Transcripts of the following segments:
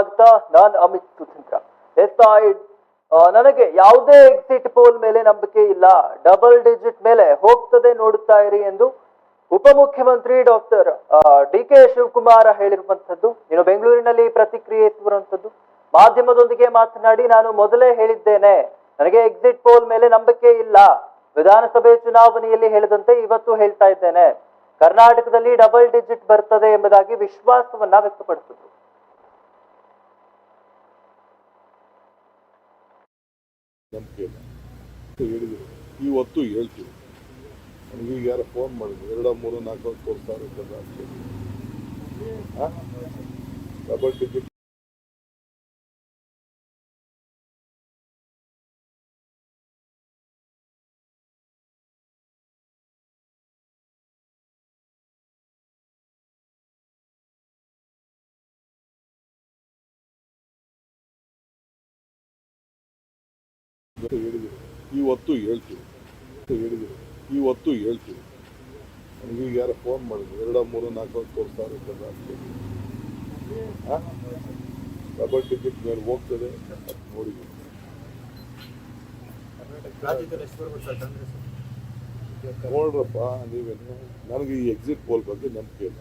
ಸ್ವಾಗತ ನಾನ್ ಅಮಿತ್ ಸುಚಿಂತ್ರ ಐ ನನಗೆ ಯಾವುದೇ ಎಕ್ಸಿಟ್ ಪೋಲ್ ಮೇಲೆ ನಂಬಿಕೆ ಇಲ್ಲ. ಡಬಲ್ ಡಿಜಿಟ್ ಮೇಲೆ ಹೋಗ್ತದೆ ನೋಡುತ್ತಾ ಇರಿ ಎಂದು ಉಪಮುಖ್ಯಮಂತ್ರಿ ಡಾಕ್ಟರ್ ಡಿ ಕೆ ಶಿವಕುಮಾರ್ ಹೇಳಿರುವಂತದ್ದು ಇನ್ನು ಬೆಂಗಳೂರಿನಲ್ಲಿ ಪ್ರತಿಕ್ರಿಯಿಸಿರುವಂತದ್ದು ಮಾಧ್ಯಮದೊಂದಿಗೆ ಮಾತನಾಡಿ ನಾನು ಮೊದಲೇ ಹೇಳಿದ್ದೇನೆ, ನನಗೆ ಎಕ್ಸಿಟ್ ಪೋಲ್ ಮೇಲೆ ನಂಬಿಕೆ ಇಲ್ಲ. ವಿಧಾನಸಭೆ ಚುನಾವಣೆಯಲ್ಲಿ ಹೇಳಿದಂತೆ ಇವತ್ತು ಹೇಳ್ತಾ ಇದ್ದೇನೆ. ಕರ್ನಾಟಕದಲ್ಲಿ ಡಬಲ್ ಡಿಜಿಟ್ ಬರ್ತದೆ ಎಂಬುದಾಗಿ ವಿಶ್ವಾಸವನ್ನ ವ್ಯಕ್ತಪಡಿಸಿದ್ರು. ನಂಬಿಕೆ ಇಲ್ಲ ಹೇಳಿದ್ರು. ಇವತ್ತು ಹೇಳ್ತೀವಿ ನನಗೆ ಈಗ ಯಾರೋ ಫೋನ್ ಮಾಡಿದ್ರು. ಎರಡು, ಮೂರು, ನಾಲ್ಕು ಸಾವಿರ ಇರ್ತದೆ ಡಬಲ್ ಟಿಕೆಟ್ ಹೇಳಿದ್ರು ಇವತ್ತು ಹೇಳ್ತೀವಿ ಅಂತ ಹೇಳಿದ್ರು ಇವತ್ತು ಹೇಳ್ತೀವಿ ನನಗೆ ಈಗ ಯಾರೋ ಫೋನ್ ಮಾಡಿದ್ರು. ಎರಡು, ಮೂರು, ನಾಲ್ಕು ತೋರಿಸ್ತಾ ಇರ್ತದೆ ಡಬಲ್ ಟಿಕೆಟ್ ಮೇಲೆ ಹೋಗ್ತದೆ ನೋಡಿ ನೋಡ್ರಪ್ಪ, ನೀವೇನು? ನನಗೆ ಈ ಎಕ್ಸಿಟ್ ಪೋಲ್ ಬಗ್ಗೆ ನಂಬಿಕೆ ಇಲ್ಲ.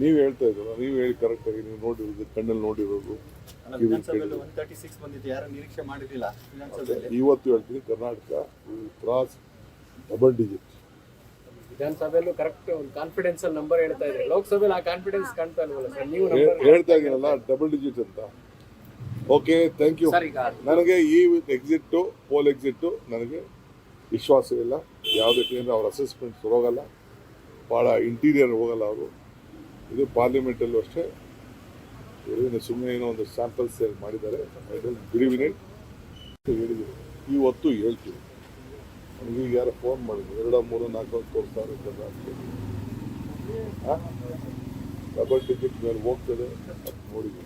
ನೀವು ಹೇಳ್ತಾ ಇದ್ದೀರ? ನೀವು ಹೇಳಿ ಕರೆಕ್ಟಾಗಿ ನೀವು ನೋಡಿರೋದು ಕಣ್ಣಲ್ಲಿ ನೋಡಿರೋದು. ಅಲ್ಲ ಕಿವಿ ವಿಧಾನಸಭೆಯಲ್ಲಿ ಕೇಳಿರೋದು. ಒನ್ ತರ್ಟಿ ಸಿಕ್ಸ್ ಬಂದಿತ್ತು ಯಾರು ನಿರೀಕ್ಷೆ ಮಾಡಿರಲಿಲ್ಲ ಇವತ್ತು ಹೇಳ್ತೀನಿ ಕರ್ನಾಟಕ ಕ್ರಾಸ್ ಡಬಲ್ ಡಿಜಿಟ್ ವಿಧಾನಸಭೆಯಲ್ಲೂ ಕರೆಕ್ಟ್ ಒಂದು ಕಾನ್ಫಿಡೆನ್ಸ್ ಅಲ್ಲಿ ನಂಬರ್ ಹೇಳ್ತಾ ಇದ್ದಾರೆ. ಲೋಕಸಭೆಯಲ್ಲಿ ಆ ಕಾನ್ಫಿಡೆನ್ಸ್ ಕಾಣ್ತಾ ಇಲ್ವಲ್ಲ ಸರ್? ನೀವು ನಂಬರ್ ಹೇಳ್ತಾ ಇದ್ದೀನಲ್ಲ ಡಬಲ್ ಡಿಜಿಟ್ ಅಂತ. ಓಕೆ ಥ್ಯಾಂಕ್ ಯು ಸರ್ ಈಗ ನನಗೆ ಈ ಎಕ್ಸಿಟ್ಟು ಪೋಲ್ ಎಕ್ಸಿಟ್ಟು ನನಗೆ ವಿಶ್ವಾಸ ಇಲ್ಲ ಯಾವುದಕ್ಕೆ ಅಂದರೆ ಅವ್ರ ಅಸೆಸ್ಮೆಂಟ್ಸ್ ಹೋಗಲ್ಲ. ಭಾಳ ಇಂಟೀರಿಯರ್ ಹೋಗಲ್ಲ ಅವರು. ಇದು ಪಾರ್ಲಿಮೆಂಟಲ್ಲೂ ಅಷ್ಟೇ. ಸುಮ್ಮನೆ ಏನೋ ಒಂದು ಸ್ಯಾಂಪಲ್ಸ್ ಮಾಡಿದ್ದಾರೆ. ಬಿಡಿ ಹೇಳಿದ್ದೀವಿ ಇವತ್ತು ಹೇಳ್ತೀವಿ ನನಗೆ ಈಗ ಯಾರೋ ಫೋನ್ ಮಾಡಿದ್ರು. ಎರಡು ಮೂರು ನಾಲ್ಕು ತೋರಿಸ್ತಾರೆ ಡಬಲ್ ಟಿಕೆಟ್ ಮೇಲೆ ಹೋಗ್ತದೆ ನೋಡಿ ನೋಡಿದ್ವಿ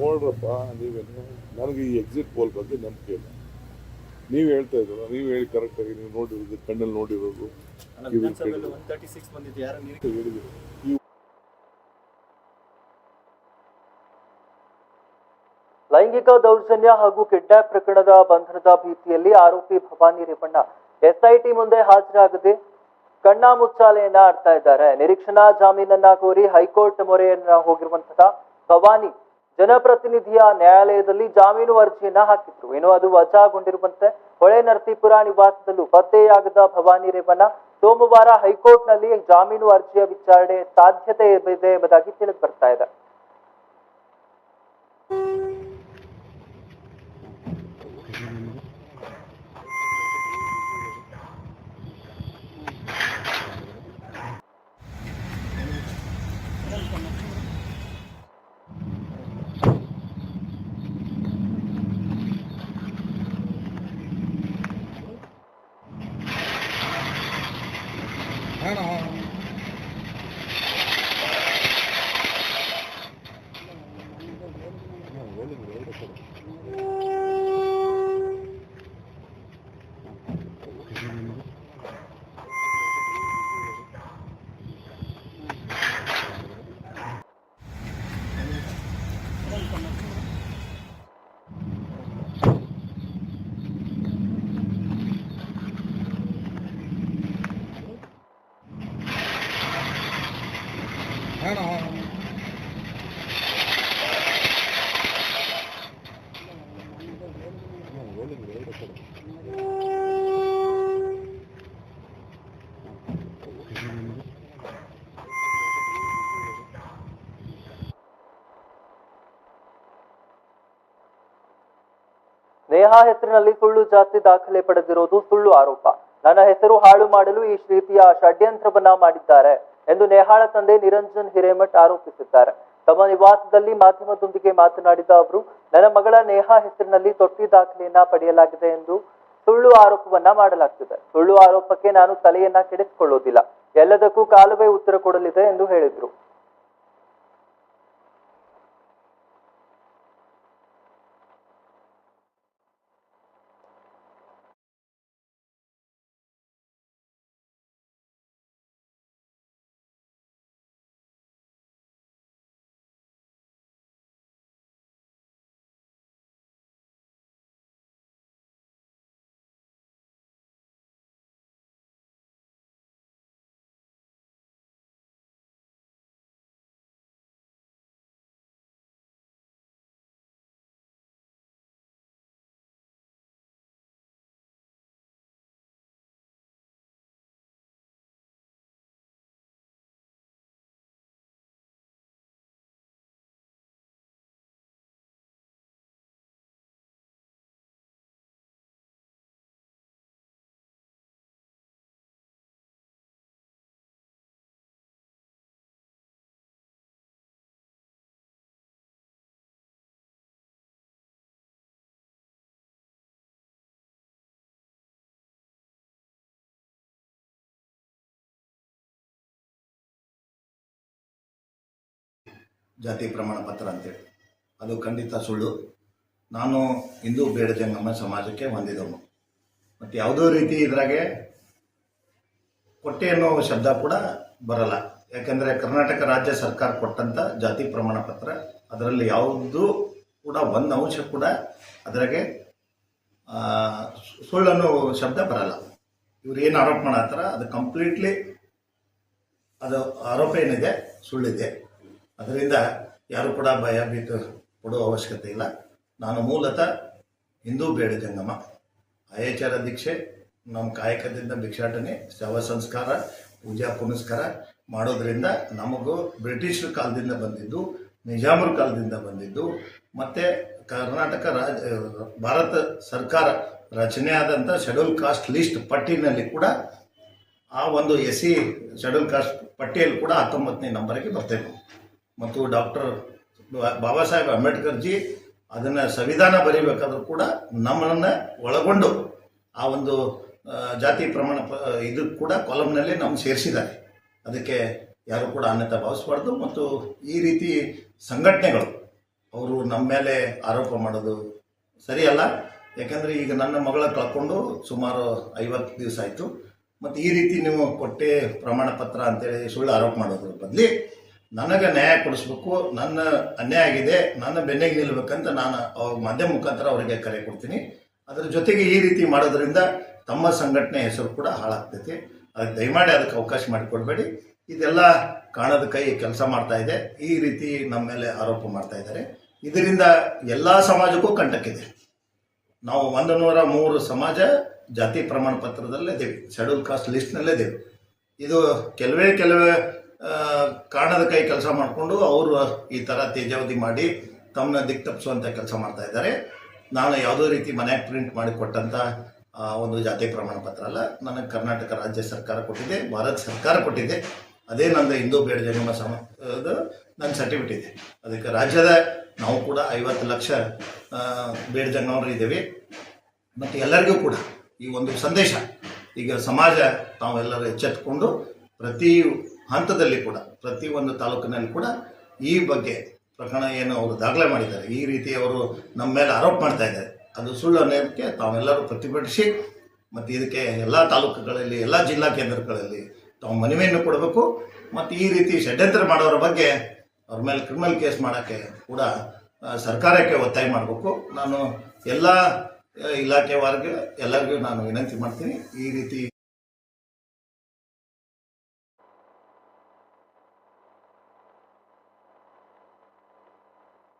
ನೋಡ್ರಪ್ಪ, ನೀವೇನು? ನನಗೆ ಈ ಎಕ್ಸಿಟ್ ಪೋಲ್ ಬಗ್ಗೆ ನಂಬಿಕೆ ಇಲ್ಲ. ನೀವು ಹೇಳ್ತಾ ಇದ್ದೀರ ನೀವು ಹೇಳಿ ಕರೆಕ್ಟಾಗಿ ನೀವು ನೋಡಿರೋದು ಕಣ್ಣಲ್ಲಿ ನೋಡಿರೋದು. ಲೈಂಗಿಕ ದೌರ್ಜನ್ಯ ಹಾಗೂ ಕಿಡ್ನಾಪ್ ಪ್ರಕರಣದ ಬಂಧನದ ಭೀತಿಯಲ್ಲಿ ಆರೋಪಿ ಭವಾನಿ ರೇವಣ್ಣ ಎಸ್ಐಟಿ ಮುಂದೆ ಹಾಜರಾಗದೆ ಕಣ್ಣ ಮುಚ್ಚಾಲೆಯನ್ನ ಆಡ್ತಾ ಇದ್ದಾರೆ. ನಿರೀಕ್ಷಣಾ ಜಾಮೀನನ್ನ ಕೋರಿ ಹೈಕೋರ್ಟ್ ಮೊರೆಯನ್ನ ಹೋಗಿರುವಂತಹ ಭವಾನಿ ಜನಪ್ರತಿನಿಧಿಯ ನ್ಯಾಯಾಲಯದಲ್ಲಿ ಜಾಮೀನು ಅರ್ಜಿಯನ್ನ ಹಾಕಿದ್ರು. ಏನೋ ಅದು ವಜಾಗೊಂಡಿರುವಂತೆ ಹೊಳೆ ನರಸೀಪುರ ನಿವಾಸದಲ್ಲೂ ಪತ್ತೆಯಾಗದ ಭವಾನಿ ರೇವಣ್ಣ ಸೋಮವಾರ ಹೈಕೋರ್ಟ್ನಲ್ಲಿ ಜಾಮೀನು ಅರ್ಜಿಯ ವಿಚಾರಣೆ ಸಾಧ್ಯತೆ ಇದೆ ಎಂಬುದಾಗಿ ತಿಳಿದು ಬರ್ತಾ ಇದೆ. ನೇಹಾ ಹೆಸರಿನಲ್ಲಿ ಸುಳ್ಳು ಜಾತಿ ದಾಖಲೆ ಪಡೆದಿರೋದು ಸುಳ್ಳು ಆರೋಪ. ನನ್ನ ಹೆಸರು ಹಾಳು ಮಾಡಲು ಈ ರೀತಿಯ ಷಡ್ಯಂತ್ರವನ್ನ ಮಾಡಿದ್ದಾರೆ. ಎಂದು ನೇಹಾಳ ತಂದೆ ನಿರಂಜನ್ ಹಿರೇಮಠ್ ಆರೋಪಿಸಿದ್ದಾರೆ. ತಮ್ಮ ನಿವಾಸದಲ್ಲಿ ಮಾಧ್ಯಮದೊಂದಿಗೆ ಮಾತನಾಡಿದ ಅವರು, ನನ್ನ ಮಗಳ ನೇಹಾ ಹೆಸರಿನಲ್ಲಿ ತೊಟ್ಟಿ ದಾಖಲೆಯನ್ನ ಪಡೆಯಲಾಗಿದೆ ಎಂದು ಸುಳ್ಳು ಆರೋಪವನ್ನ ಮಾಡಲಾಗ್ತಿದೆ. ಸುಳ್ಳು ಆರೋಪಕ್ಕೆ ನಾನು ತಲೆಯನ್ನ ಕೆಡಿಸಿಕೊಳ್ಳೋದಿಲ್ಲ. ಎಲ್ಲದಕ್ಕೂ ಕಾಲವೇ ಉತ್ತರ ಕೊಡಲಿದೆ ಎಂದು ಹೇಳಿದ್ರು. ಜಾತಿ ಪ್ರಮಾಣ ಪತ್ರ ಅಂತೇಳಿ. ಅದು ಖಂಡಿತ ಸುಳ್ಳು. ನಾನು ಹಿಂದೂ ಬೇಡ ಜಂಗಮ ಸಮಾಜಕ್ಕೆ ಹೊಂದಿದವನು. ಮತ್ತು ಯಾವುದೋ ರೀತಿ ಇದ್ರಾಗೆ ಕೊಟ್ಟೆ ಅನ್ನೋ ಶಬ್ದ ಕೂಡ ಬರಲ್ಲ. ಯಾಕಂದರೆ ಕರ್ನಾಟಕ ರಾಜ್ಯ ಸರ್ಕಾರ ಕೊಟ್ಟಂಥ ಜಾತಿ ಪ್ರಮಾಣ ಪತ್ರ ಅದರಲ್ಲಿ ಯಾವುದು ಕೂಡ ಒಂದು ಅಂಶ ಕೂಡ ಅದರಾಗೆ ಆ, ಸುಳ್ಳನ್ನು ಶಬ್ದ ಬರಲ್ಲ. ಇವ್ರು ಏನು ಆರೋಪ ಮಾಡತ್ತಾರ ಅದು ಕಂಪ್ಲೀಟ್ಲಿ ಅದು ಆರೋಪ ಏನಿದೆ ಸುಳ್ಳಿದೆ. ಅದರಿಂದ ಯಾರು ಕೂಡ ಭಯ ಬೇಕು ಪಡುವ ಅವಶ್ಯಕತೆ ಇಲ್ಲ. ನಾನು ಮೂಲತಃ ಹಿಂದೂ ಬೇಡ ಜಂಗಮ. ಆಯಚಾರ ದೀಕ್ಷೆ ನಮ್ಮ ಕಾಯಕದಿಂದ ಭಿಕ್ಷಾಟನೆ, ಶವ ಸಂಸ್ಕಾರ, ಪೂಜಾ ಪುನಸ್ಕಾರ ಮಾಡೋದ್ರಿಂದ ನಮಗೂ ಬ್ರಿಟಿಷರ ಕಾಲದಿಂದ ಬಂದಿದ್ದು, ನಿಜಾಮರ ಕಾಲದಿಂದ ಬಂದಿದ್ದು, ಮತ್ತು ಕರ್ನಾಟಕ ರಾಜ ಭಾರತ ಸರ್ಕಾರ ರಚನೆ ಆದಂಥ ಶೆಡ್ಯೂಲ್ ಕಾಸ್ಟ್ ಲಿಸ್ಟ್ ಪಟ್ಟಿನಲ್ಲಿ ಕೂಡ ಆ ಒಂದು ಎಸ್ ಸಿ ಶೆಡ್ಯೂಲ್ ಕಾಸ್ಟ್ ಪಟ್ಟಿಯಲ್ಲಿ ಕೂಡ ಹತ್ತೊಂಬತ್ತನೇ ನಂಬರ್ಗೆ ಬರ್ತೇವೆ ಮತ್ತು ಡಾಕ್ಟರ್ ಬಾಬಾ ಸಾಹೇಬ್ ಅಂಬೇಡ್ಕರ್ ಜಿ ಅದನ್ನು ಸಂವಿಧಾನ ಬರೀಬೇಕಾದ್ರೂ ಕೂಡ ನಮ್ಮನ್ನು ಒಳಗೊಂಡು ಆ ಒಂದು ಜಾತಿ ಪ್ರಮಾಣ ಇದು ಕೂಡ ಕಾಲಮ್ನಲ್ಲಿ ನಾವು ಸೇರಿಸಿದ್ದಾರೆ. ಅದಕ್ಕೆ ಯಾರು ಕೂಡ ಅನ್ಯತಾ ಭಾವಿಸಬಾರ್ದು ಮತ್ತು ಈ ರೀತಿ ಸಂಘಟನೆಗಳು ಅವರು ನಮ್ಮ ಮೇಲೆ ಆರೋಪ ಮಾಡೋದು ಸರಿಯಲ್ಲ. ಯಾಕಂದರೆ ಈಗ ನನ್ನ ಮಗಳ ಕಳ್ಕೊಂಡು ಸುಮಾರು ಐವತ್ತು ದಿವಸ ಆಯಿತು. ಮತ್ತು ಈ ರೀತಿ ನೀವು ಕೊಟ್ಟೆ ಪ್ರಮಾಣ ಪತ್ರ ಅಂತೇಳಿ ಸುಳ್ಳು ಆರೋಪ ಮಾಡೋದ್ರ ಬದಲಿ ನನಗೆ ನ್ಯಾಯ ಕೊಡಿಸ್ಬೇಕು, ನನ್ನ ಅನ್ಯಾಯ ಆಗಿದೆ, ನನ್ನ ಬೆನ್ನಿಗೆ ನಿಲ್ಬೇಕಂತ ನಾನು ಅವ್ರ ಮಾಧ್ಯಮ ಮುಖಾಂತರ ಅವರಿಗೆ ಕರೆ ಕೊಡ್ತೀನಿ. ಅದರ ಜೊತೆಗೆ ಈ ರೀತಿ ಮಾಡೋದ್ರಿಂದ ತಮ್ಮ ಸಂಘಟನೆ ಹೆಸರು ಕೂಡ ಹಾಳಾಗ್ತೈತಿ. ಅದಕ್ಕೆ ದಯಮಾಡಿ ಅದಕ್ಕೆ ಅವಕಾಶ ಮಾಡಿಕೊಡ್ಬೇಡಿ. ಇದೆಲ್ಲ ಕಾಣದ ಕೈ ಕೆಲಸ ಮಾಡ್ತಾ ಇದೆ. ಈ ರೀತಿ ನಮ್ಮ ಮೇಲೆ ಆರೋಪ ಮಾಡ್ತಾ ಇದ್ದಾರೆ. ಇದರಿಂದ ಎಲ್ಲ ಸಮಾಜಕ್ಕೂ ಕಂಟಕ್ಕಿದೆ. ನಾವು ಒಂದು ನೂರ ಮೂರು ಸಮಾಜ ಜಾತಿ ಪ್ರಮಾಣ ಪತ್ರದಲ್ಲೇ ಇದ್ದೇವೆ ಶೆಡ್ಯೂಲ್ ಕಾಸ್ಟ್ ಲಿಸ್ಟ್ನಲ್ಲೇ ಇದ್ದೇವೆ ಇದು ಕೆಲವೇ ಕೆಲವೇ ಕಾಣದ ಕೈ ಕೆಲಸ ಮಾಡಿಕೊಂಡು ಅವರು ಈ ಥರ ತೇಜಾವಧಿ ಮಾಡಿ ತಮ್ಮನ್ನ ದಿಕ್ಕು ತಪ್ಪಿಸುವಂಥ ಕೆಲಸ ಮಾಡ್ತಾ ಇದ್ದಾರೆ. ನಾನು ಯಾವುದೋ ರೀತಿ ಮನೆಯಾಗ ಪ್ರಿಂಟ್ ಮಾಡಿ ಕೊಟ್ಟಂಥ ಒಂದು ಜಾತಿ ಪ್ರಮಾಣ ಪತ್ರ ಅಲ್ಲ ನನಗೆ ಕರ್ನಾಟಕ ರಾಜ್ಯ ಸರ್ಕಾರ ಕೊಟ್ಟಿದೆ, ಭಾರತ ಸರ್ಕಾರ ಕೊಟ್ಟಿದೆ. ಅದೇ ನಂದು ಹಿಂದೂ ಬೇಡ ಜನ್ಮ ಸಮ ನನ್ನ ಸರ್ಟಿಫಿಕೇಟ್ ಇದೆ. ಅದಕ್ಕೆ ರಾಜ್ಯದ ನಾವು ಕೂಡ ಐವತ್ತು ಲಕ್ಷ ಬೇಡ ಜಂಗಮರು ಇದ್ದೇವೆ. ಮತ್ತು ಎಲ್ಲರಿಗೂ ಕೂಡ ಈ ಒಂದು ಸಂದೇಶ, ಈಗ ಸಮಾಜ ತಾವೆಲ್ಲರೂ ಎಚ್ಚೆತ್ಕೊಂಡು ಪ್ರತಿ ಹಂತದಲ್ಲಿ ಕೂಡ, ಪ್ರತಿ ಒಂದು ತಾಲೂಕಿನಲ್ಲಿ ಕೂಡ ಈ ಬಗ್ಗೆ ಪ್ರಕರಣ ಏನು ಅವರು ದಾಖಲೆ ಮಾಡಿದ್ದಾರೆ. ಈ ರೀತಿ ಅವರು ನಮ್ಮ ಮೇಲೆ ಆರೋಪ ಮಾಡ್ತಾ ಇದ್ದಾರೆ. ಅದು ಸುಳ್ಳು ಅನ್ನೋದಕ್ಕೆ ತಾವೆಲ್ಲರೂ ಪ್ರತಿಭಟಿಸಿ, ಮತ್ತು ಇದಕ್ಕೆ ಎಲ್ಲ ತಾಲೂಕುಗಳಲ್ಲಿ, ಎಲ್ಲ ಜಿಲ್ಲಾ ಕೇಂದ್ರಗಳಲ್ಲಿ ತಾವು ಮನವಿಯನ್ನು ಕೊಡಬೇಕು. ಮತ್ತು ಈ ರೀತಿ ಷಡ್ಯಂತ್ರ ಮಾಡೋರ ಬಗ್ಗೆ ಅವ್ರ ಮೇಲೆ ಕ್ರಿಮಿನಲ್ ಕೇಸ್ ಮಾಡೋಕ್ಕೆ ಕೂಡ ಸರ್ಕಾರಕ್ಕೆ ಒತ್ತಾಯ ಮಾಡಬೇಕು. ನಾನು ಎಲ್ಲ ಇಲಾಖೆವರೆಗೆ ಎಲ್ಲರಿಗೂ ನಾನು ವಿನಂತಿ ಮಾಡ್ತೀನಿ. ಈ ರೀತಿ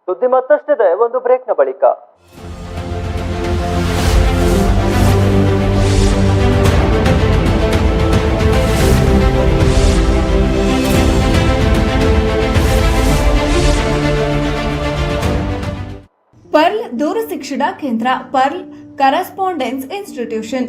ಸುದ್ದಿ ಮತ್ತಷ್ಟಿದೆ ಒಂದು ಬ್ರೇಕ್ನ ಬಳಿಕ. ಪರ್ಲ್ ದೂರ ಶಿಕ್ಷಣ ಕೇಂದ್ರ pearl correspondence institution.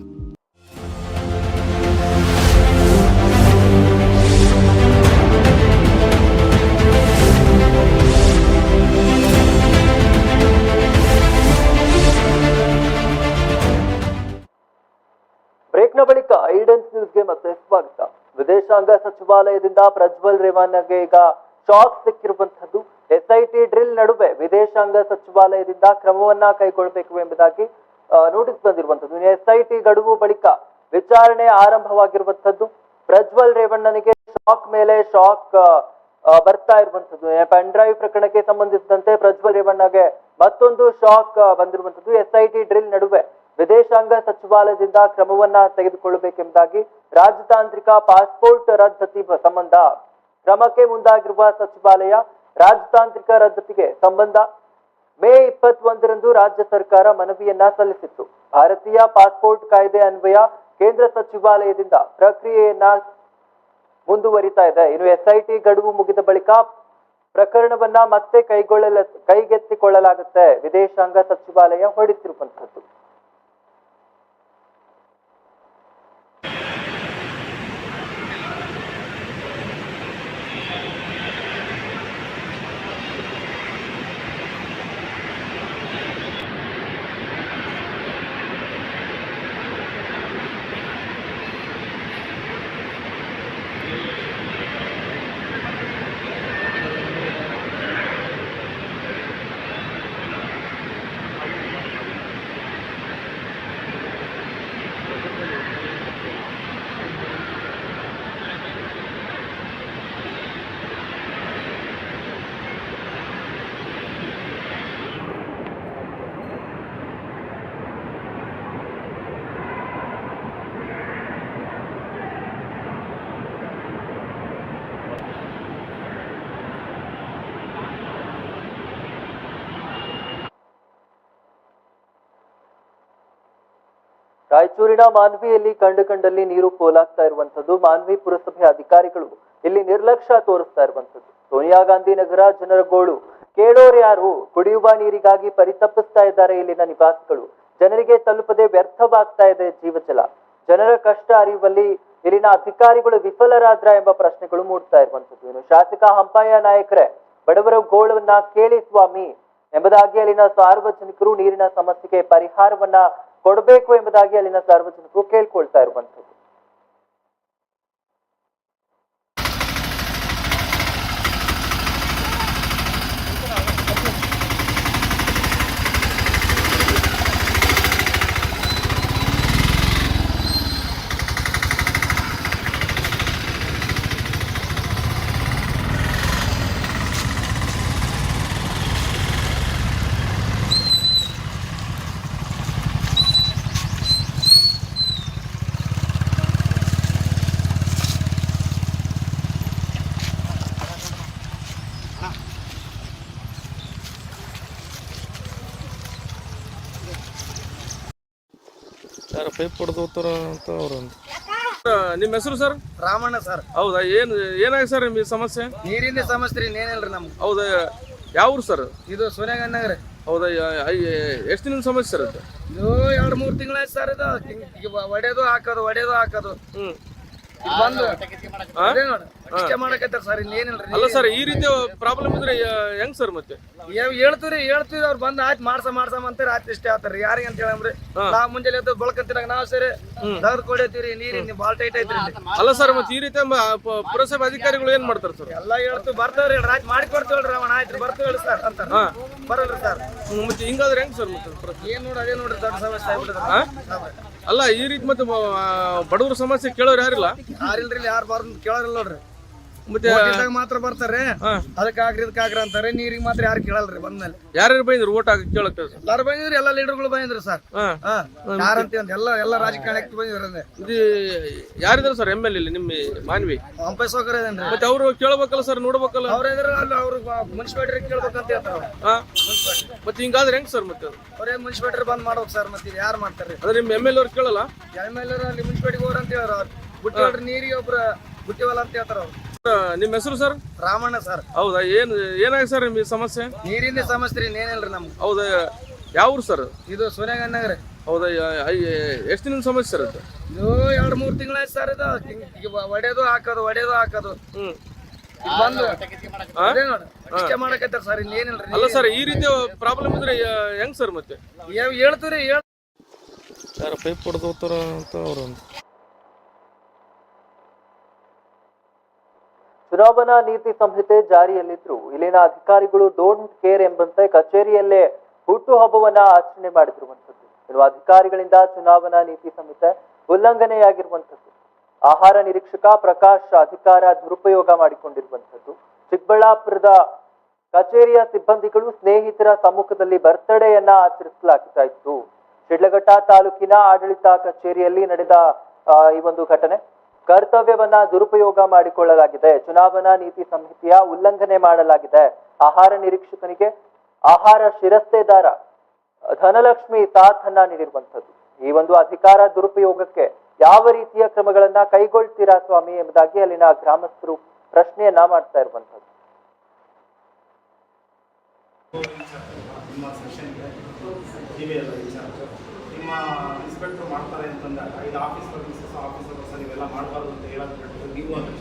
ಬಳಿಕ ಐಡೆನ್ಸ್ ನ್ಯೂಸ್ಗೆ ಮತ್ತೆ ಸ್ವಾಗತ. ವಿದೇಶಾಂಗ ಸಚಿವಾಲಯದಿಂದ ಪ್ರಜ್ವಲ್ ರೇವಣ್ಣಗೆ ಈಗ ಶಾಕ್ ಸಿಕ್ಕಿರುವಂತದ್ದು ಎಸ್ಐಟಿ ಡ್ರಿಲ್ ನಡುವೆ ವಿದೇಶಾಂಗ ಸಚಿವಾಲಯದಿಂದ ಕ್ರಮವನ್ನ ಕೈಗೊಳ್ಳಬೇಕು ಎಂಬುದಾಗಿ ನೋಟಿಸ್ ಬಂದಿರುವಂತದ್ದು ಎಸ್ಐಟಿ ಗಡುವು ಬಳಿಕ ವಿಚಾರಣೆ ಆರಂಭವಾಗಿರುವಂತದ್ದು ಪ್ರಜ್ವಲ್ ರೇವಣ್ಣನಿಗೆ ಶಾಕ್ ಮೇಲೆ ಶಾಕ್ ಬರ್ತಾ ಇರುವಂತದ್ದು ಪೆನ್ ಡ್ರೈವ್ ಪ್ರಕರಣಕ್ಕೆ ಸಂಬಂಧಿಸಿದಂತೆ ಪ್ರಜ್ವಲ್ ರೇವಣ್ಣಗೆ ಮತ್ತೊಂದು ಶಾಕ್ ಬಂದಿರುವಂತದ್ದು ಎಸ್ಐಟಿ ಡ್ರಿಲ್ ನಡುವೆ ವಿದೇಶಾಂಗ ಸಚಿವಾಲಯದಿಂದ ಕ್ರಮವನ್ನ ತೆಗೆದುಕೊಳ್ಳಬೇಕೆಂಬುದಾಗಿ ರಾಜತಾಂತ್ರಿಕ ಪಾಸ್ಪೋರ್ಟ್ ರದ್ದತಿ ಸಂಬಂಧ. ಕ್ರಮಕ್ಕೆ ಮುಂದಾಗಿರುವ ಸಚಿವಾಲಯ ರಾಜತಾಂತ್ರಿಕ ರದ್ದತಿಗೆ ಸಂಬಂಧ. ಮೇ ಇಪ್ಪತ್ತೊಂದರಂದು ರಾಜ್ಯ ಸರ್ಕಾರ ಮನವಿಯನ್ನ ಸಲ್ಲಿಸಿತ್ತು. ಭಾರತೀಯ ಪಾಸ್ಪೋರ್ಟ್ ಕಾಯ್ದೆ ಅನ್ವಯ ಕೇಂದ್ರ ಸಚಿವಾಲಯದಿಂದ ಪ್ರಕ್ರಿಯೆಯನ್ನ ಮುಂದುವರಿತಾ ಇದೆ. ಇನ್ನು ಎಸ್ಐಟಿ ಗಡುವು ಮುಗಿದ ಬಳಿಕ ಪ್ರಕರಣವನ್ನ ಮತ್ತೆ ಕೈಗೊಳ್ಳಲ, ಕೈಗೆತ್ತಿಕೊಳ್ಳಲಾಗುತ್ತೆ. ವಿದೇಶಾಂಗ ಸಚಿವಾಲಯ ಹೊರಡಿಸಿರುವಂತದ್ದು ರಾಯಚೂರಿನ ಮಾನ್ವಿಯಲ್ಲಿ ಕಂಡು ಕಂಡಲ್ಲಿ ನೀರು ಪೋಲಾಗ್ತಾ ಇರುವಂತದ್ದು ಮಾನ್ವಿ ಪುರಸಭೆ ಅಧಿಕಾರಿಗಳು ಇಲ್ಲಿ ನಿರ್ಲಕ್ಷ್ಯ ತೋರಿಸ್ತಾ ಇರುವಂತದ್ದು ಸೋನಿಯಾ ಗಾಂಧಿ ನಗರ ಜನರ ಗೋಳು. ಕೇಳೋರು ಯಾರು? ಕುಡಿಯುವ ನೀರಿಗಾಗಿ ಪರಿತಪ್ಪಿಸ್ತಾ ಇದ್ದಾರೆ ಇಲ್ಲಿನ ನಿವಾಸಿಗಳು. ಜನರಿಗೆ ತಲುಪದೆ ವ್ಯರ್ಥವಾಗ್ತಾ ಇದೆ ಜೀವಜಲ. ಜನರ ಕಷ್ಟ ಅರಿಯುವಲ್ಲಿ ಇಲ್ಲಿನ ಅಧಿಕಾರಿಗಳು ವಿಫಲರಾದ್ರ ಎಂಬ ಪ್ರಶ್ನೆಗಳು ಮೂಡ್ತಾ ಇರುವಂತದ್ದು ಇನ್ನು ಶಾಸಕ ಹಂಪಯ್ಯ ನಾಯಕರೇ, ಬಡವರ ಗೋಳವನ್ನ ಕೇಳಿ ಸ್ವಾಮಿ ಎಂಬುದಾಗಿ ಅಲ್ಲಿನ ಸಾರ್ವಜನಿಕರು ನೀರಿನ ಸಮಸ್ಯೆಗೆ ಪರಿಹಾರವನ್ನ ಕೊಡಬೇಕು ಎಂಬುದಾಗಿ ಅಲ್ಲಿನ ಸಾರ್ವಜನಿಕರು ಕೇಳ್ಕೊಳ್ತಾ ಇರುವಂತದ್ದು ಯಾರ ಪೈಪ್ ಹೊಡೆದು ಹೋಗ್ತಾರ ಅಂತ ಅವ್ರು. ನಿಮ್ಮ ಹೆಸರು ಸರ್? ರಾಮಣ್ಣ ಸರ್. ಹೌದಾ ಏನು ಏನಾಗಿದೆ ಸರ್ ನಿಮಗೆ ಸಮಸ್ಯೆ? ನೀರಿನ ಸಮಸ್ಯೆ ರೀ ಏನಿಲ್ರಿ ನಮ್ಗೆ. ಹೌದಾ ಯಾವ ಊರು ಸರ್? ಇದು ಸೋನಿಯಾಗಣ್ಣಗ್ರಿ ಹೌದಾ ಎಷ್ಟು ದಿನ ಸಮಸ್ಯೆ ಸರ್ ಅದು ಇದು ಎರಡು ಮೂರು ತಿಂಗಳಾಯ್ತು ಸರ್ ಇದು. ಈಗ ಒಡೆದು ಹಾಕೋದು ಒಡೆದು ಹಾಕೋದು. ಹ್ಮ್. ಬಂದು. ಅದೇ ನೋಡು. ಇಷ್ಟೇ ಮಾಡಕತ್ತಾರ ಸರ್ ಏನಿಲ್ರಿ ಅಲ್ಲ ಸರ್ ಈ ರೀತಿ ಪ್ರಾಬ್ಲಮ್ ಇದ್ರೆ ಹೆಂಗ್ ಸರ್ ಮತ್ತೆ? ಏ- ಹೇಳ್ತೀರಿ ಹೇಳ್ತೀವಿ ಅವ್ರು ಬಂದು ಆಯ್ತು ಮಾಡ್ಸ ಮಾಡ್ಸಮ್ ಅಂತಾರೆ ಆಯ್ತು ಇಷ್ಟೇ ಆತಾರ ಯಾರಿಗೆ ಅಂತ ಹೇಳಮ್ರಿ ನಾವ್ ಮುಂಜಾನೆ ಎದ್ದು ಬಳಕಂತಿನಾಗ ನಾವ್ ಸರಿ ದಗದ್ ಕೊಡೇತೀವ್ರಿ ನೀರಿನ ಬಾಳ್ ಟೈಟ್ ಐತ್ರಿ. ಅಲ್ಲ ಸರ್ ಮತ್ತೆ ಈ ರೀತಿ ಪುರಸಭೆ ಅಧಿಕಾರಿಗಳು ಏನ್ ಮಾಡ್ತಾರೆ ಸರ್ ಎಲ್ಲ ಹೇಳ್ತು ಬರ್ತಾವ್ರಿ ರಾಜ್ ಮಾಡಿ ಕೊಡ್ತೀವಲ್ರಿ ಅವನ ಆಯ್ತು ಬರ್ತೇವೆ ಸರ್ ಅಂತಾರ ಬರಲ್ರಿ ಸರ್ ಮತ್ತೆ ಹಿಂಗಾದ್ರೆ ಹೆಂಗ್ ಸರ್ ಮತ್ತೆ ಏನ್ ನೋಡಿ ಅದೇ ನೋಡ್ರಿ ದೊಡ್ಡ ಸಮಸ್ಯೆ ಆಗ್ಬಿಡ್ರಿ ಅಲ್ಲ ಈ ರೀತಿ ಮತ್ತೆ ಬಡವರ ಸಮಸ್ಯೆ ಕೇಳೋರು ಯಾರಿಲ್ಲ? ಯಾರಿಲ್ರಿ ಯಾರು ಬಾರ ಕೇಳೋರಿಲ್ಲ ನೋಡ್ರಿ. ಮತ್ತೆ ಮಾತ್ರ ಬರ್ತಾರೆ. ಅದಕ್ಕಾಗ್ರಿ ಇದಕ್ಕಾಗ್ರಿ ಅಂತಾರೆ. ನೀರಿಗೆ ಮಾತ್ರ ಯಾರು ಕೇಳಲ್ರಿ ಬಂದ್ಮೇಲೆ. ಯಾರ್ಯಾರು ಬೈದ್ರು ಓಟ್ ಹಾಕಿ ಕೇಳಕ್ಕೆ ಎಲ್ಲಾರು ಬಂದಿದ್ರಿ? ಎಲ್ಲಾ ಲೀಡರ್ಗಳು ಬೈಂದ್ರು ಸರ್. ಯಾರಂತ ಅಂತ ಎಲ್ಲ ಎಲ್ಲ ರಾಜಕಾರಣಕ್ಕೆ ಬಂದಿದ್ರೆ ಇದು ಯಾರಿದ್ರು ಸರ್ ಎಂ ಎಲ್ ಎಲ್ಲಿ ನಿಮ್ಮ ಮಾನ್ವಿ? ಹಂಪೈ ಸೌಕರ್ಯ ಮತ್ತೆ ಅವರು ಕೇಳಬೇಕಲ್ಲ ಸರ್ ನೋಡ್ಬೇಕಲ್ಲ. ಅವ್ರ ಅಲ್ಲಿ ಅವ್ರು ಮುನ್ಸಿಪಾಲ್ಟಿ ಕೇಳ್ಬೇಕಂತ ಹೇಳ್ತಾರ ಮತ್ತೆ ಹಿಂಗಾದ್ರೆ ಹೆಂಗ್ ಸರ್ ಮತ್ತೆ ಅವ್ರೇ ಮುನ್ಸಿಪಾಲ್ಟಿ ಬಂದ್ ಮಾಡ್ಬೇಕು ಸರ್ ಮತ್ತೆ ಯಾರು ಮಾಡ್ತಾರೆ? ಅದ್ರ ನಿಮ್ಮ ಎಂ ಎಲ್ ಅವ್ರು ಕೇಳಲ್ಲ? ಎಂ ಎಲ್ ಅಲ್ಲಿ ಮುನ್ಸಿಪಾಲ್ಟಿಗೆ ಹೋಗ್ರ ಅಂತ ಹೇಳ್ರ ಬಿಟ್ಟು ನೀರಿಗೆ ಒಬ್ರ ಬಿಟ್ಟಿವಲ್ಲ ಅಂತ ಹೇಳ್ತಾರ ಅವ್ರು. ನಿಮ್ಮ ಹೆಸರು ಸರ್? ರಾಮಣ್ಣ ಸರ್. ಹೌದಾ ಏನ್ ಏನಾಗ ಸರ್ ನಿಮ್ ಸಮಸ್ಯೆ? ನೀರಿನ ಸಮಸ್ಯೆ ರೀ ನಮ್ಗೆ. ಹೌದಾ ಯಾವ ಊರು ಸರ್? ಇದು ಸೋನಿಯಾಗಣ್ಣಗ್ರಿ ಹೌದಾ ಎಷ್ಟು ದಿನ ಸಮಸ್ಯೆ ಸರ್ ಇದು? ಇದು ಎರಡು ಮೂರು ತಿಂಗಳಾಯ್ತು ಸರ್ ಇದು. ಹಿಂಗ್ ಈಗ ಒಡೆದು ಹಾಕೋದು ಒಡೆದು ಹಾಕೋದು. ಹ್ಮ್. ಈಗ ಬಂದು ಅದೇ ನೋಡು ಇಷ್ಟೇ ಮಾಡಕತ್ತಾರ ಸರ್ ಇನ್ನೇನಿಲ್ರಿ ಅಲ್ಲ ಸರ್ ಈ ರೀತಿ ಪ್ರಾಬ್ಲಮ್ ಇದ್ರೆ ಯಾ- ಹೆಂಗ್ ಸರ್ ಮತ್ತೆ? ಹೇಳ್ತೀರಿ ಹೇಳ್ ಯಾರ ಪೈಪ್ ಹೊಡೆದು ಹೋಗ್ತಾರ ಅಂತ ಅವ್ರು ಚುನಾವಣಾ ನೀತಿ ಸಂಹಿತೆ ಜಾರಿಯಲ್ಲಿದ್ರು ಇಲ್ಲಿನ ಅಧಿಕಾರಿಗಳು ಡೋಂಟ್ ಕೇರ್ ಎಂಬಂತೆ ಕಚೇರಿಯಲ್ಲೇ ಹುಟ್ಟುಹಬ್ಬವನ್ನ ಆಚರಣೆ ಮಾಡಿದಿರುವಂಥದ್ದು. ಕೆಲವು ಅಧಿಕಾರಿಗಳಿಂದ ಚುನಾವಣಾ ನೀತಿ ಸಂಹಿತೆ ಉಲ್ಲಂಘನೆಯಾಗಿರುವಂಥದ್ದು. ಆಹಾರ ನಿರೀಕ್ಷಕ ಪ್ರಕಾಶ್ ಅಧಿಕಾರ ದುರುಪಯೋಗ ಮಾಡಿಕೊಂಡಿರುವಂಥದ್ದು. ಚಿಕ್ಕಬಳ್ಳಾಪುರದ ಕಚೇರಿಯ ಸಿಬ್ಬಂದಿಗಳು ಸ್ನೇಹಿತರ ಸಮ್ಮುಖದಲ್ಲಿ ಬರ್ತ್ಡೇಯನ್ನ ಆಚರಿಸಲಾಗ್ತಾ ಇತ್ತು. ಶಿಡ್ಲಘಟ್ಟ ತಾಲೂಕಿನ ಆಡಳಿತ ಕಚೇರಿಯಲ್ಲಿ ನಡೆದ ಈ ಒಂದು ಘಟನೆ. ಕರ್ತವ್ಯವನ್ನ ದುರುಪಯೋಗ ಮಾಡಿಕೊಳ್ಳಲಾಗಿದೆ. ಚುನಾವಣಾ ನೀತಿ ಸಂಹಿತೆಯ ಉಲ್ಲಂಘನೆ ಮಾಡಲಾಗಿದೆ. ಆಹಾರ ನಿರೀಕ್ಷಕನಿಗೆ ಆಹಾರ ಶಿರಸ್ತೆದಾರ ಧನಲಕ್ಷ್ಮಿ ತಾತನ್ನ ನೀಡಿರುವಂಥದ್ದು. ಈ ಒಂದು ಅಧಿಕಾರ ದುರುಪಯೋಗಕ್ಕೆ ಯಾವ ರೀತಿಯ ಕ್ರಮಗಳನ್ನ ಕೈಗೊಳ್ತೀರಾ ಸ್ವಾಮಿ ಎಂಬುದಾಗಿ ಅಲ್ಲಿನ ಗ್ರಾಮಸ್ಥರು ಪ್ರಶ್ನೆಯನ್ನ ಮಾಡ್ತಾ ಇರುವಂಥದ್ದು. ಮಾಡ್ತಾರೆ ಅಂತಂದಾಗ ಆಫೀಸ್ ಮಾಡಬಾರ್ದು ಅಂತ ಹೇಳೋದು ನೀವು ಅಂತ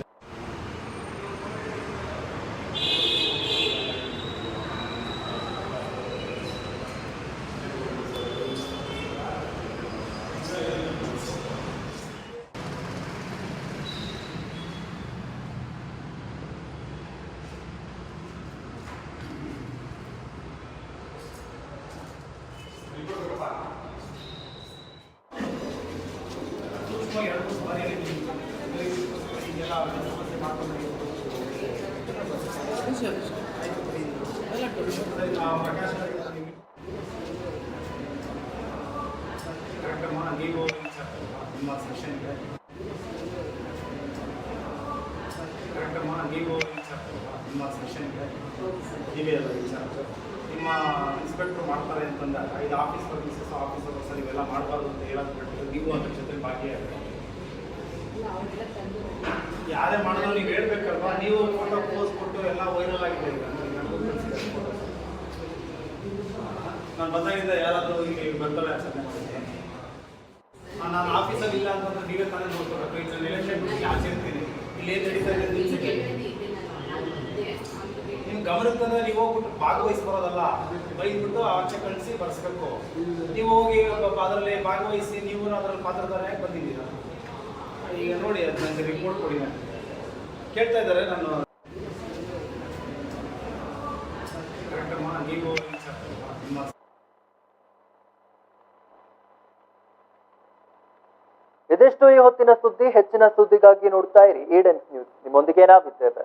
ಕರೆಕ್ಟಮ್ಮ ನೀವು ವಿಚಾರ ನಿಮ್ಮ ಸೆಷನ್ಗೆ ಕರೆಕ್ಟಮ್ಮ ನೀವು ವಿಚಾರ ನಿಮ್ಮ ಸೆಷನ್ಗೆ ಟಿ ವಿ ಎಲ್ಲ ವಿಚಾರ ನಿಮ್ಮ ಮಾಡ್ತಾರೆ ಅಂತಂದಾಗ ಇದು ಆಫೀಸ್ ಸರ್ವಿಸಸ್ ಆಫೀಸ್ ಸರ್ ಇವೆಲ್ಲ ಮಾಡಬಾರ್ದು ಅಂತ ಹೇಳೋದು ಬಿಟ್ಟು ನೀವು ಅದ್ರ ಜೊತೆ ಭಾಗಿಯಾಗಿ ಯಾರೇ ಮಾಡಿದ್ರು ನೀವು ಹೇಳ್ಬೇಕಲ್ವಾ? ನೀವು ಫೋಟೋ ಪೋಸ್ ಕೊಟ್ಟು ಎಲ್ಲ ವೈರಲ್ ಆಗಿದೆ ಈಗ. ನಾನು ಬಂದಾಗಿದ್ದ ಯಾರಾದರೂ ಇಲ್ಲಿ ಬರ್ತಾರೆ ಆಚರಣೆ ಮಾಡಿದ್ದೆ ನಾನು ಆಫೀಸಲ್ಲಿ ಇಲ್ಲ ಅಂತಂದ್ರೆ ನೀವೇ ತಾನೇ ನಾನು ಎಲೆಕ್ಷನ್ ಆಚೆ ಇರ್ತೀನಿ ಇಲ್ಲಿ ಏನು ನಡೀತಾ ಇದೆ ಗಮನಕ್ಕೆ ನೀವು ಹೋಗ್ಬಿಟ್ಟು ಭಾಗವಹಿಸಿ ಬರೋದಲ್ಲ ಬೈದ್ಬಿಟ್ಟು ಆಚೆ ಕಳಿಸಿ ಬರ್ಸ್ಬೇಕು. ನೀವು ಹೋಗಿ ಅದರಲ್ಲಿ ಭಾಗವಹಿಸಿ ನೀವು ಅದರಲ್ಲಿ ಪಾತ್ರಧಾರಿಯಾಗಿ ಬಂದಿದ್ದೀರಾ? ಈಗ ನೋಡಿ ಅದು ನನಗೆ ರಿಪೋರ್ಟ್ ಕೊಡಿ ನಾನು. ಕೇಳ್ತಾ ಇದ್ದಾರೆ ನಾನು ನೀವು ಇದಿಷ್ಟು ಈ ಹೊತ್ತಿನ ಸುದ್ದಿ, ಹೆಚ್ಚಿನ ಸುದ್ದಿಗಾಗಿ ನೋಡ್ತಾ ಇರಿ. ಈಡೆನ್ಸ್ ನ್ಯೂಸ್ ನಿಮ್ಮೊಂದಿಗೆ ನಾವಿದ್ದೇವೆ